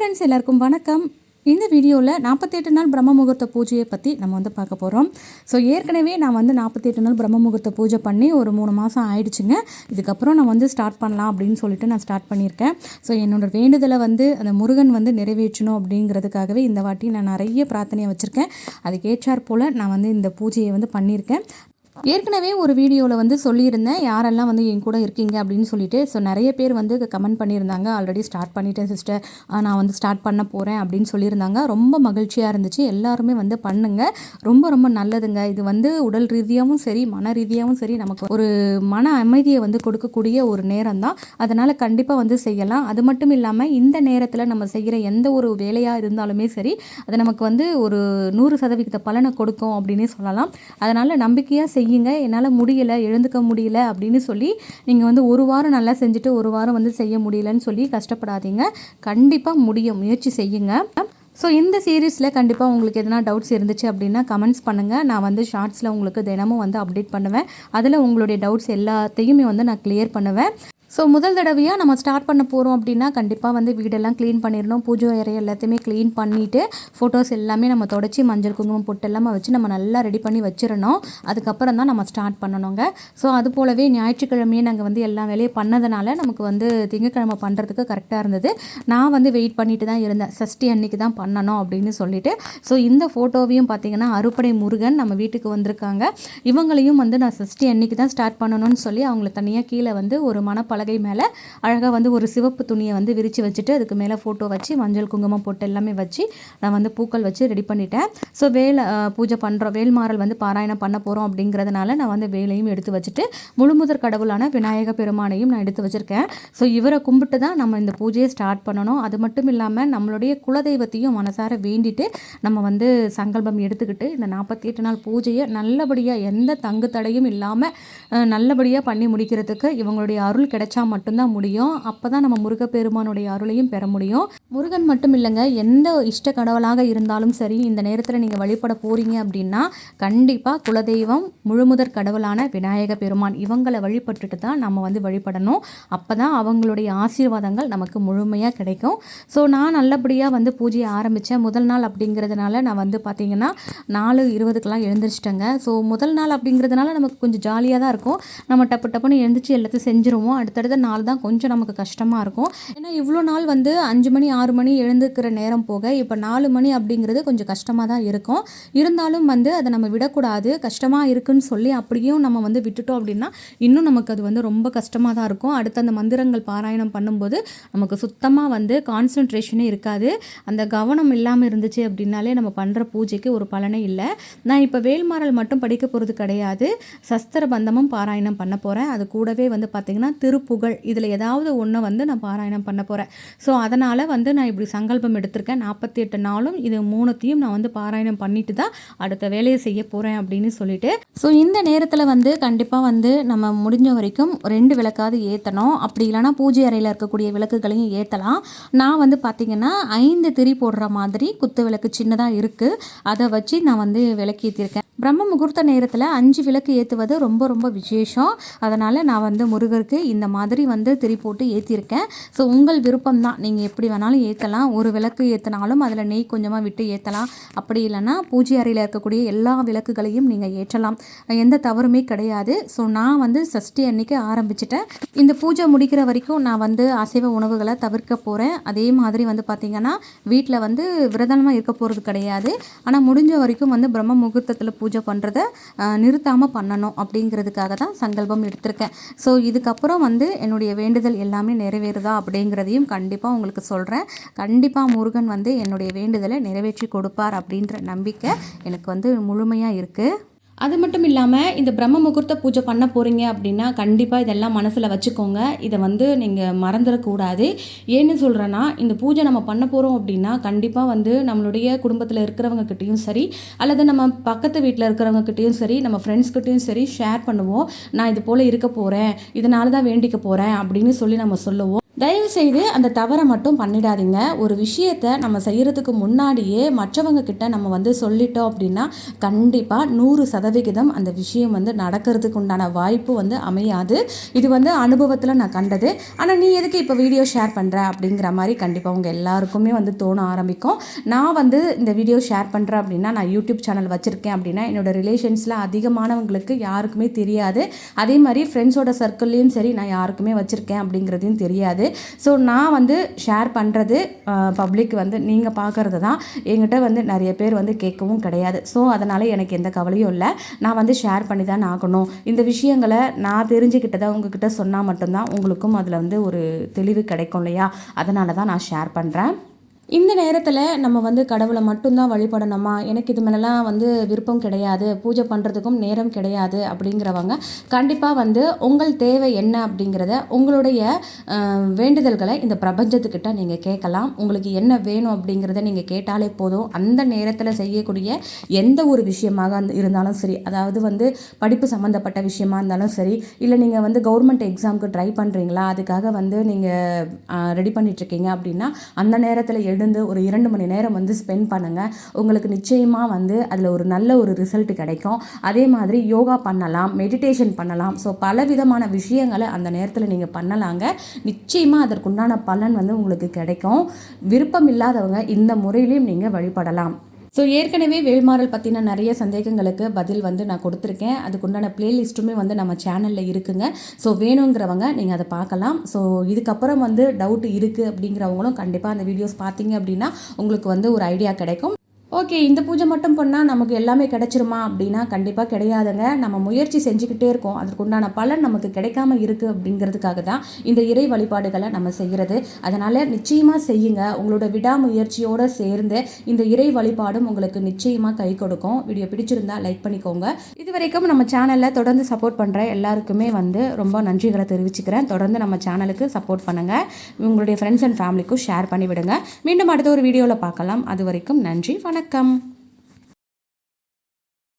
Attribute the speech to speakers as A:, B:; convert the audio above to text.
A: Friends எல்லாருக்கும் வணக்கம். இந்த வீடியோவில் நாற்பத்தெட்டு நாள் பிரம்ம முகூர்த்த பூஜையை பற்றி நம்ம வந்து பார்க்க போகிறோம் ஸோ ஏற்கனவே நான் வந்து நாற்பத்தெட்டு நாள் பிரம்ம முகூர்த்த பூஜை பண்ணி ஒரு மூணு மாதம் ஆயிடுச்சுங்க. இதுக்கப்புறம் நான் வந்து ஸ்டார்ட் பண்ணலாம் அப்படின்னு சொல்லிட்டு நான் ஸ்டார்ட் பண்ணியிருக்கேன். ஸோ என்னோட வேண்டுதலை வந்து அந்த முருகன் வந்து நிறைவேற்றணும் அப்படிங்கிறதுக்காகவே இந்த வாட்டி நான் நிறைய பிரார்த்தனையை வச்சுருக்கேன். அதுக்கு போல் நான் வந்து இந்த பூஜையை வந்து பண்ணியிருக்கேன். ஏற்கனவே ஒரு வீடியோவில் வந்து சொல்லியிருந்தேன் யாரெல்லாம் வந்து என் கூட இருக்கீங்க? அப்படின்னு சொல்லிட்டு. ஸோ நிறைய பேர் வந்து கமெண்ட் பண்ணியிருந்தாங்க. ஆல்ரெடி ஸ்டார்ட் பண்ணிட்டேன் சிஸ்டர் நான் வந்து ஸ்டார்ட் பண்ண போகிறேன் அப்படின்னு சொல்லியிருந்தாங்க. ரொம்ப மகிழ்ச்சியாக இருந்துச்சு. எல்லாருமே வந்து பண்ணுங்க. ரொம்ப ரொம்ப நல்லதுங்க. இது வந்து உடல் ரீதியாகவும் சரி மன ரீதியாகவும் சரி நமக்கு ஒரு மன அமைதியை வந்து கொடுக்கக்கூடிய ஒரு நேரம் தான் அதனால் கண்டிப்பாக வந்து செய்யலாம். அது மட்டும் இல்லாமல் இந்த நேரத்தில் நம்ம செய்கிற எந்த ஒரு வேலையாக இருந்தாலுமே சரி அது நமக்கு வந்து ஒரு நூறு சதவீத பலனை கொடுக்கும் அப்படின்னே சொல்லலாம். அதனால் நம்பிக்கையாக செய்யுங்க என்னால் முடியலை எழுந்துக்க முடியல அப்படின்னு சொல்லி நீங்கள் வந்து ஒரு வாரம் நல்லா செஞ்சுட்டு ஒரு வாரம் வந்து செய்ய முடியலன்னு சொல்லி கஷ்டப்படாதீங்க. கண்டிப்பாக முடியும் முயற்சி செய்யுங்க. ஸோ இந்த சீரீஸில் கண்டிப்பாக உங்களுக்கு எதனா டவுட்ஸ் இருந்துச்சு அப்படின்னா கமெண்ட்ஸ் பண்ணுங்கள் நான் வந்து ஷார்ட்ஸில் உங்களுக்கு தினமும் வந்து அப்டேட் பண்ணுவேன். அதில் உங்களுடைய டவுட்ஸ் எல்லாத்தையுமே வந்து நான் கிளியர் பண்ணுவேன். ஸோ முதல் தடவையாக நம்ம ஸ்டார்ட் பண்ண போகிறோம் அப்படின்னா கண்டிப்பாக வந்து வீடெல்லாம் க்ளீன் பண்ணிடணும். பூஜை அறை எல்லாத்தையுமே க்ளீன் பண்ணிவிட்டு ஃபோட்டோஸ் எல்லாமே நம்ம தொடச்சி மஞ்சள் குங்குமம் பொட்டு எல்லாமே வச்சு நம்ம நல்லா ரெடி பண்ணி வச்சிடணும். அதுக்கப்புறம் தான் நம்ம ஸ்டார்ட் பண்ணணுங்க. ஸோ அது போலவே ஞாயிற்றுக்கிழமையே நாங்கள் வந்து எல்லா வேலையும் பண்ணதுனால நமக்கு வந்து திங்கக்கிழமை பண்ணுறதுக்கு கரெக்டாக இருந்தது. நான் வந்து வெயிட் பண்ணிட்டு தான் இருந்தேன். சஷ்டி அன்னைக்கு தான் பண்ணணும் அப்படின்னு சொல்லிட்டு. ஸோ இந்த ஃபோட்டோவையும் பார்த்திங்கன்னா அறுப்படை முருகன் நம்ம வீட்டுக்கு வந்திருக்காங்க. இவங்களையும் வந்து நான் சஷ்டி அன்னைக்கு தான் ஸ்டார்ட் பண்ணணும்னு சொல்லி அவங்கள தனியாக கீழே வந்து ஒரு மணப்பழ பலகை மேலே அழகாக வந்து ஒரு சிவப்பு துணியை வந்து விரித்து வச்சுட்டு அதுக்கு மேலே ஃபோட்டோ வச்சு மஞ்சள் குங்குமம் போட்டு எல்லாமே வச்சு நான் வந்து பூக்கள் வச்சு ரெடி பண்ணிட்டேன். ஸோ வேலை பூஜை பண்ணுறோம் வேல்மாறல் வந்து பாராயணம் பண்ண போகிறோம் அப்படிங்கிறதுனால நான் வந்து வேலையும் எடுத்து வச்சுட்டு முழுமுதற் கடவுளான விநாயக பெருமானையும் நான் எடுத்து வச்சுருக்கேன். ஸோ இவரை கும்பிட்டு தான் நம்ம இந்த பூஜையை ஸ்டார்ட் பண்ணணும். அது மட்டும் இல்லாமல் நம்மளுடைய குலதெய்வத்தையும் மனசார வேண்டிட்டு நம்ம வந்து சங்கல்பம் எடுத்துக்கிட்டு இந்த நாற்பத்தி எட்டு நாள் பூஜையை நல்லபடியாக எந்த தங்கு தடையும் இல்லாமல் நல்லபடியாக பண்ணி முடிக்கிறதுக்கு இவங்களுடைய அருள் கிடைச்ச மட்டும்தான் முடியும். அப்போ தான் நம்ம முருகப்பெருமானுடைய அருளையும் பெற முடியும். முருகன் மட்டும் இல்லைங்க எந்த இஷ்ட கடவுளாக இருந்தாலும் சரி இந்த நேரத்தில் நீங்கள் வழிபட போகிறீங்க அப்படின்னா கண்டிப்பாக குலதெய்வம் முழுமுதற் கடவுளான விநாயக பெருமான் இவங்களை வழிபட்டுட்டு தான் நம்ம வந்து வழிபடணும். அப்போ தான் அவங்களுடைய ஆசீர்வாதங்கள் நமக்கு முழுமையாக கிடைக்கும். ஸோ நான் நல்லபடியாக வந்து பூஜையை ஆரம்பித்தேன் முதல் நாள் அப்படிங்கிறதுனால நான் வந்து பார்த்திங்கன்னா நாலு இருபதுக்கெலாம் எழுந்திரிச்சிட்டேங்க. ஸோ முதல் நாள் அப்படிங்கிறதுனால நமக்கு கொஞ்சம் ஜாலியாக தான் இருக்கும். நம்ம டப்பு டப்புன்னு எழுந்திரிச்சு எல்லாத்தையும் செஞ்சுருவோம். அடுத்தடுத்த நாள் தான் கொஞ்சம் நமக்கு கஷ்டமாக இருக்கும். ஏன்னா இவ்வளோ நாள் வந்து அஞ்சு மணி ஆறு மணி எழுந்துக்கிற நேரம் போக இப்போ நாலு மணி அப்படிங்கிறது கொஞ்சம் கஷ்டமாக தான் இருக்கும். இருந்தாலும் வந்து அதை நம்ம விடக்கூடாது. கஷ்டமாக இருக்குன்னு சொல்லி அப்படியும் நம்ம வந்து விட்டுட்டோம் அப்படின்னா இன்னும் நமக்கு அது வந்து ரொம்ப கஷ்டமாக தான் இருக்கும். அடுத்து அந்த மந்திரங்கள் பாராயணம் பண்ணும்போது நமக்கு சுத்தமாக வந்து கான்சன்ட்ரேஷனே இருக்காது. அந்த கவனம் இல்லாமல் இருந்துச்சு அப்படின்னாலே நம்ம பண்ணுற பூஜைக்கு ஒரு பலனே இல்லை. நான் இப்போ வேல்மாறல் மட்டும் படிக்க போகிறது கிடையாது. சஸ்திர பந்தமும் பாராயணம் பண்ண போகிறேன் அது கூடவே வந்து பார்த்திங்கன்னா புகழ். இதில் ஏதாவது ஒன்று வந்து நான் பாராயணம் பண்ண போகிறேன் ஸோ அதனால் வந்து நான் இப்படி சங்கல்பம் எடுத்திருக்கேன். நாற்பத்தி எட்டு நாளும் இது மூணுத்தையும் நான் வந்து பாராயணம் பண்ணிட்டு தான் அடுத்த வேலையை செய்ய போகிறேன் அப்படின்னு சொல்லிட்டு. ஸோ இந்த நேரத்தில் வந்து கண்டிப்பாக வந்து நம்ம முடிஞ்ச வரைக்கும் ரெண்டு விளக்காவது ஏற்றணும் அப்படி இல்லைனா பூஜை அறையில் இருக்கக்கூடிய விளக்குகளையும் ஏற்றலாம் நான் வந்து பார்த்திங்கன்னா ஐந்து திரி போடுற மாதிரி குத்து விளக்கு சின்னதாக இருக்குது அதை வச்சு நான் வந்து விளக்கேற்றிருக்கேன் பிரம்ம முகூர்த்த நேரத்தில் அஞ்சு விளக்கு ஏற்றுவது ரொம்ப ரொம்ப விசேஷம். அதனால் நான் வந்து முருகருக்கு இந்த மாதிரி வந்து திரி போட்டு ஏற்றிருக்கேன் ஸோ உங்கள் விருப்பம் தான் நீங்கள் எப்படி வேணாலும் ஏற்றலாம் ஒரு விளக்கு ஏற்றினாலும் அதில் நெய் கொஞ்சமாக விட்டு ஏற்றலாம் அப்படி இல்லைன்னா பூஜை அறையில் இருக்கக்கூடிய எல்லா விளக்குகளையும் நீங்கள் ஏற்றலாம். எந்த தவறுமே கிடையாது. ஸோ நான் வந்து சஷ்டி அன்னைக்கு ஆரம்பிச்சிட்டேன். இந்த பூஜை முடிக்கிற வரைக்கும் நான் வந்து அசைவ உணவுகளை தவிர்க்க போகிறேன் அதே மாதிரி வந்து பார்த்திங்கன்னா வீட்டில் வந்து விரதமாக இருக்க போகிறது கிடையாது. ஆனால் முடிஞ்ச வரைக்கும் வந்து பிரம்ம முகூர்த்தத்தில் பூஜை பூஜை பண்ணுறத நிறுத்தாமல் பண்ணணும் அப்படிங்கிறதுக்காக தான் சங்கல்பம் எடுத்திருக்கேன். ஸோ இதுக்கப்புறம் வந்து என்னுடைய வேண்டுதல் எல்லாமே நிறைவேறுதா அப்படிங்கிறதையும் கண்டிப்பாக உங்களுக்கு சொல்கிறேன் கண்டிப்பாக முருகன் வந்து என்னுடைய வேண்டுதலை நிறைவேற்றி கொடுப்பார் அப்படின்ற நம்பிக்கை எனக்கு வந்து முழுமையாக இருக்குது அது மட்டும் இல்லாமல் இந்த பிரம்ம முகூர்த்த பூஜை பண்ண போகிறீங்க அப்படின்னா கண்டிப்பாக இதெல்லாம் மனசில் வச்சுக்கோங்க. இதை வந்து நீங்கள் மறந்துடக்கூடாது ஏன்னு சொல்கிறேன்னா இந்த பூஜை நம்ம பண்ண போகிறோம் அப்படின்னா கண்டிப்பாக வந்து நம்மளுடைய குடும்பத்தில் இருக்கிறவங்கக்கிட்டேயும் சரி அல்லது நம்ம பக்கத்து வீட்டில் இருக்கிறவங்கக்கிட்டேயும் சரி நம்ம ஃப்ரெண்ட்ஸ்கிட்டையும் சரி ஷேர் பண்ணுவோம். நான் இது போல் இருக்க போகிறேன் இதனால தான் வேண்டிக்க போகிறேன் அப்படின்னு சொல்லி நம்ம சொல்லுவோம். தயவு செய்து அந்த தவறை மட்டும் பண்ணிடாதீங்க. ஒரு விஷயத்தை நம்ம செய்கிறதுக்கு முன்னாடியே மற்றவங்க கிட்ட நம்ம வந்து சொல்லிட்டோம் அப்படின்னா கண்டிப்பாக நூறு சதவிகிதம் அந்த விஷயம் வந்து நடக்கிறதுக்கு உண்டான வாய்ப்பு வந்து அமையாது. இது வந்து அனுபவத்தில் நான் கண்டது. ஆனால் நீ எதுக்கு இப்போ வீடியோ ஷேர் பண்ணுற அப்படிங்கிற மாதிரி கண்டிப்பாக உங்கள் எல்லாருக்குமே வந்து தோண ஆரம்பிக்கும். நான் வந்து இந்த வீடியோ ஷேர் பண்ணுறேன் அப்படின்னா நான் யூடியூப் சேனல் வச்சுருக்கேன் அப்படின்னா என்னோடய ரிலேஷன்ஸில் அதிகமானவங்களுக்கு யாருக்குமே தெரியாது. அதே மாதிரி ஃப்ரெண்ட்ஸோட சர்க்கிள்லேயும் சரி நான் யாருக்குமே வச்சுருக்கேன் அப்படிங்கிறதையும் தெரியாது. ஸோ நான் வந்து ஷேர் பண்ணுறது பப்ளிக் வந்து நீங்கள் பார்க்குறது தான். என்கிட்ட வந்து நிறைய பேர் வந்து கேட்கவும் கிடையாது. ஸோ அதனால் எனக்கு எந்த கவலையும் இல்லை. நான் வந்து ஷேர் பண்ணி தான் ஆகணும். இந்த விஷயங்களை நான் தெரிஞ்சுக்கிட்டதை உங்ககிட்ட சொன்னால் மட்டும்தான் உங்களுக்கும் அதில் வந்து ஒரு தெளிவு கிடைக்கும் இல்லையா? அதனால தான் நான் ஷேர் பண்ணுறேன் இந்த நேரத்தில் நம்ம வந்து கடவுளை மட்டும்தான் வழிபடணுமா? எனக்கு இது மேலெலாம் வந்து விருப்பம் கிடையாது. பூஜை பண்ணுறதுக்கும் நேரம் கிடையாது அப்படிங்கிறவங்க கண்டிப்பாக வந்து உங்கள் தேவை என்ன அப்படிங்கிறத உங்களுடைய வேண்டுதல்களை இந்த பிரபஞ்சத்துக்கிட்ட நீங்கள் கேட்கலாம். உங்களுக்கு என்ன வேணும் அப்படிங்கிறத நீங்கள் கேட்டாலே போதும். அந்த நேரத்தில் செய்யக்கூடிய எந்த ஒரு விஷயமாக இருந்தாலும் சரி. அதாவது வந்து படிப்பு சம்மந்தப்பட்ட விஷயமா இருந்தாலும் சரி. இல்லை நீங்கள் வந்து கவர்மெண்ட் எக்ஸாமுக்கு ட்ரை பண்ணுறீங்களா அதுக்காக வந்து நீங்கள் ரெடி பண்ணிகிட்ருக்கீங்க அப்படின்னா அந்த நேரத்தில் எழுந்து ஒரு இரண்டு மணி நேரம் வந்து ஸ்பெண்ட் பண்ணுங்கள் உங்களுக்கு நிச்சயமாக வந்து அதில் ஒரு நல்ல ஒரு ரிசல்ட் கிடைக்கும். அதே மாதிரி யோகா பண்ணலாம் மெடிடேஷன் பண்ணலாம். ஸோ பல விதமான விஷயங்களை அந்த நேரத்தில் நீங்கள் பண்ணலாங்க. நிச்சயமாக அதற்குண்டான பலன் வந்து உங்களுக்கு கிடைக்கும். விருப்பம் இல்லாதவங்க இந்த முறையிலையும் நீங்கள் வழிபடலாம். ஸோ ஏற்கனவே வேல்மாறல் பற்றின நிறைய சந்தேகங்களுக்கு பதில் வந்து நான் கொடுத்துருக்கேன். அதுக்குண்டான பிளேலிஸ்ட்டுமே வந்து நம்ம சேனலில் இருக்குங்க. ஸோ வேணுங்கிறவங்க நீங்கள் அதை பார்க்கலாம். ஸோ இதுக்கப்புறம் வந்து டவுட் இருக்குது அப்படிங்கிறவங்களும் கண்டிப்பாக அந்த வீடியோஸ் பார்த்தீங்க அப்படின்னா உங்களுக்கு வந்து ஒரு ஐடியா கிடைக்கும். ஓகே இந்த பூஜை மட்டும் பண்ணால் நமக்கு எல்லாமே கிடைச்சிருமா? அப்படின்னா கண்டிப்பாக கிடையாதுங்க. நம்ம முயற்சி செஞ்சுக்கிட்டே இருக்கோம். அதற்குண்டான பலன் நமக்கு கிடைக்காம இருக்குது அப்படிங்கிறதுக்காக தான் இந்த இறை வழிபாடுகளை நம்ம செய்கிறது அதனால் நிச்சயமாக செய்யுங்க. உங்களோட விடாமுயற்சியோடு சேர்ந்து இந்த இறை வழிபாடும் உங்களுக்கு நிச்சயமாக கை கொடுக்கும். வீடியோ பிடிச்சிருந்தா லைக் பண்ணிக்கோங்க. இது வரைக்கும் நம்ம சேனலில் தொடர்ந்து சப்போர்ட் பண்ணுற எல்லாருக்குமே வந்து ரொம்ப நன்றிகளை தெரிவிச்சுக்கிறேன். தொடர்ந்து நம்ம சேனலுக்கு சப்போர்ட் பண்ணுங்கள் உங்களுடைய ஃப்ரெண்ட்ஸ் அண்ட் ஃபேமிலிக்கும் ஷேர் பண்ணிவிடுங்க. மீண்டும் அடுத்த ஒரு வீடியோவில் பார்க்கலாம். அது வரைக்கும் நன்றி வணக்கம்